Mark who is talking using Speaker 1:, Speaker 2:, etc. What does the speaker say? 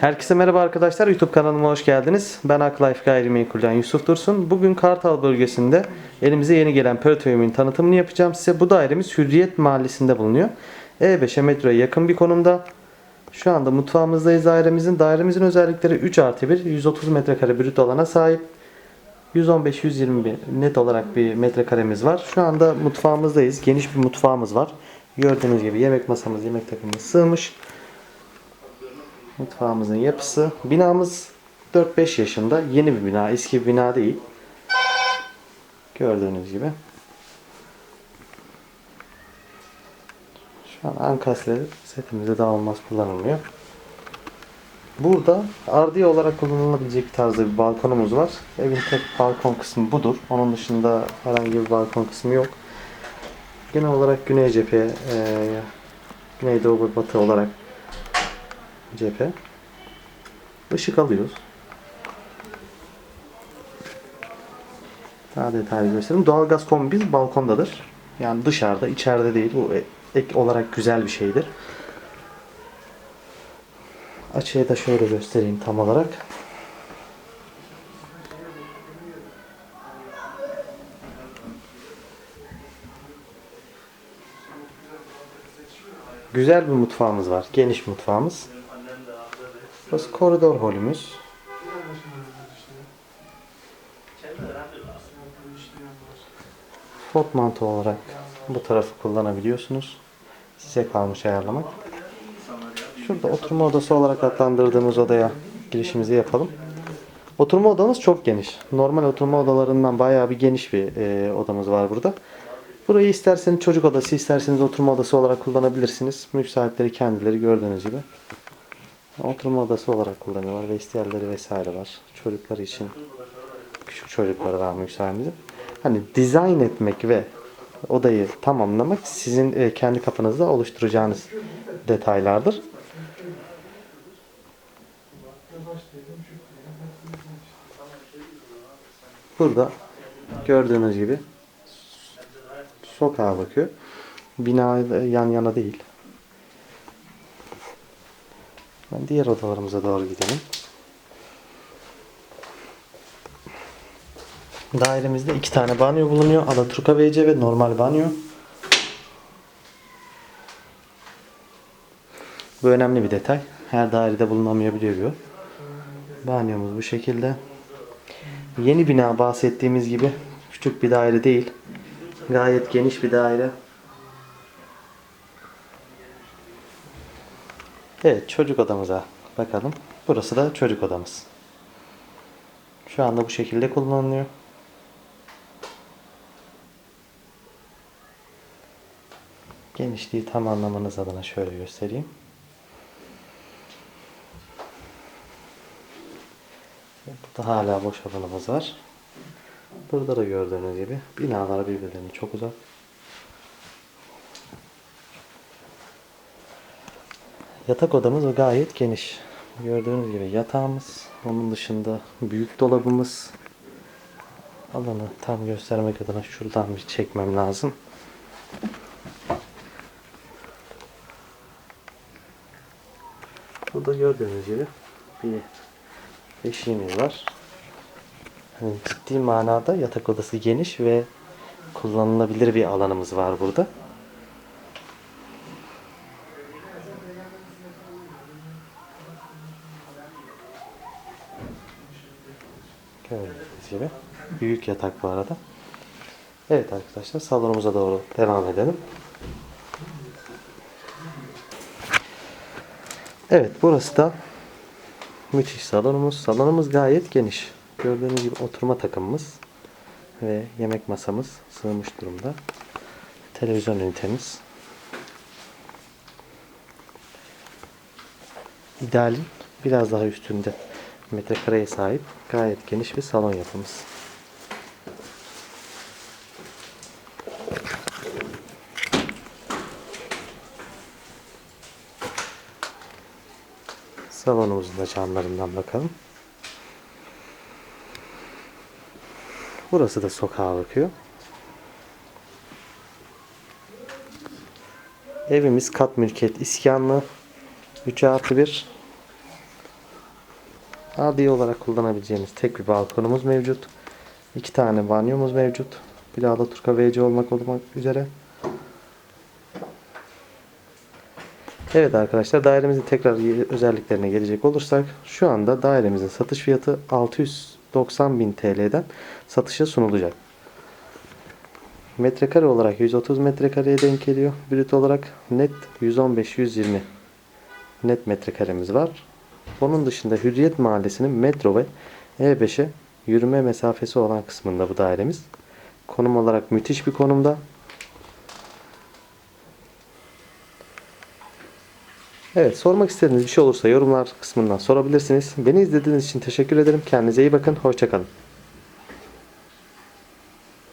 Speaker 1: Herkese merhaba arkadaşlar. YouTube kanalıma hoş geldiniz. Ben Aklife Gayrimenkul'den Yusuf Dursun. Bugün Kartal bölgesinde elimize yeni gelen Pertoyum'un tanıtımını yapacağım size. Bu dairemiz Hürriyet Mahallesi'nde bulunuyor. E5'e metroya yakın bir konumda. Şu anda mutfağımızdayız dairemizin. Dairemizin özellikleri 3 artı 1, 130 metrekare brüt alana sahip. 115-120 bir net olarak bir metrekaremiz var. Şu anda mutfağımızdayız. Geniş bir mutfağımız var. Gördüğünüz gibi yemek masamız, yemek takımımız sığmış. Mutfağımızın yapısı. Binamız 4-5 yaşında. Yeni bir bina. Eski bir bina değil. Gördüğünüz gibi. Şu an ankastre setimizde dağılmaz kullanılmıyor. Burada ardiye olarak kullanılabilecek tarzda bir balkonumuz var. Evin tek balkon kısmı budur. Onun dışında herhangi bir balkon kısmı yok. Genel olarak güney cephe, e, güneydoğu ve batı olarak cephe. Işık alıyoruz. Daha detaylı göstereyim. Doğalgaz kombimiz balkondadır. Yani dışarıda, içeride değil. Bu ek olarak güzel bir şeydir. Açıyı da şöyle göstereyim tam olarak. Güzel bir mutfağımız var. Geniş mutfağımız. Burası koridor holümüz. Spot mantı olarak bu tarafı kullanabiliyorsunuz. Size kalmış ayarlamak. Şurada oturma odası olarak adlandırdığımız odaya girişimizi yapalım. Oturma odamız çok geniş. Normal oturma odalarından bayağı bir geniş bir e, odamız var burada. Burayı isterseniz çocuk odası, isterseniz oturma odası olarak kullanabilirsiniz. Mülk kendileri gördüğünüz gibi. Oturma odası olarak kullanıyorlar. Vestiyerleri vesaire var. Çocuklar için küçük var mülk sahibimizin. Hani dizayn etmek ve odayı tamamlamak sizin e, kendi kafanızda oluşturacağınız detaylardır. Burada gördüğünüz gibi sokağa bakıyor. Bina yan yana değil. Ben diğer odalarımıza doğru gidelim. Dairemizde iki tane banyo bulunuyor. Alaturka WC ve normal banyo. Bu önemli bir detay. Her dairede bulunamayabiliyor bu. Banyomuz bu şekilde. Yeni bina bahsettiğimiz gibi küçük bir daire değil. Gayet geniş bir daire. Evet çocuk odamıza bakalım. Burası da çocuk odamız. Şu anda bu şekilde kullanılıyor. Genişliği tam anlamanız adına şöyle göstereyim. Burada hala boş alanımız var. Burada da gördüğünüz gibi binalar birbirlerine çok uzak. Yatak odamız gayet geniş. Gördüğünüz gibi yatağımız, onun dışında büyük dolabımız. Alanı tam göstermek adına şuradan bir çekmem lazım. Burada gördüğünüz gibi bir eşiğimiz var. Hani ciddi manada yatak odası geniş ve kullanılabilir bir alanımız var burada. Gördüğünüz gibi. Büyük yatak bu arada. Evet arkadaşlar salonumuza doğru devam edelim. Evet burası da müthiş salonumuz. Salonumuz gayet geniş. Gördüğünüz gibi oturma takımımız ve yemek masamız sığmış durumda. Televizyon ünitemiz. İdealin biraz daha üstünde metrekareye sahip gayet geniş bir salon yapımız. Salonumuzun da camlarından bakalım. Burası da sokağa bakıyor. Evimiz kat mülkiyet iskanlı. 3 artı 1. Adi olarak kullanabileceğimiz tek bir balkonumuz mevcut. İki tane banyomuz mevcut. Bir de Alaturka VC olmak olmak üzere. Evet arkadaşlar dairemizin tekrar özelliklerine gelecek olursak şu anda dairemizin satış fiyatı 690 bin TL'den satışa sunulacak. Metrekare olarak 130 metrekareye denk geliyor. Brüt olarak net 115-120 net metrekaremiz var. Onun dışında Hürriyet Mahallesi'nin metro ve E5'e yürüme mesafesi olan kısmında bu dairemiz. Konum olarak müthiş bir konumda. Evet sormak istediğiniz bir şey olursa yorumlar kısmından sorabilirsiniz. Beni izlediğiniz için teşekkür ederim. Kendinize iyi bakın. Hoşçakalın.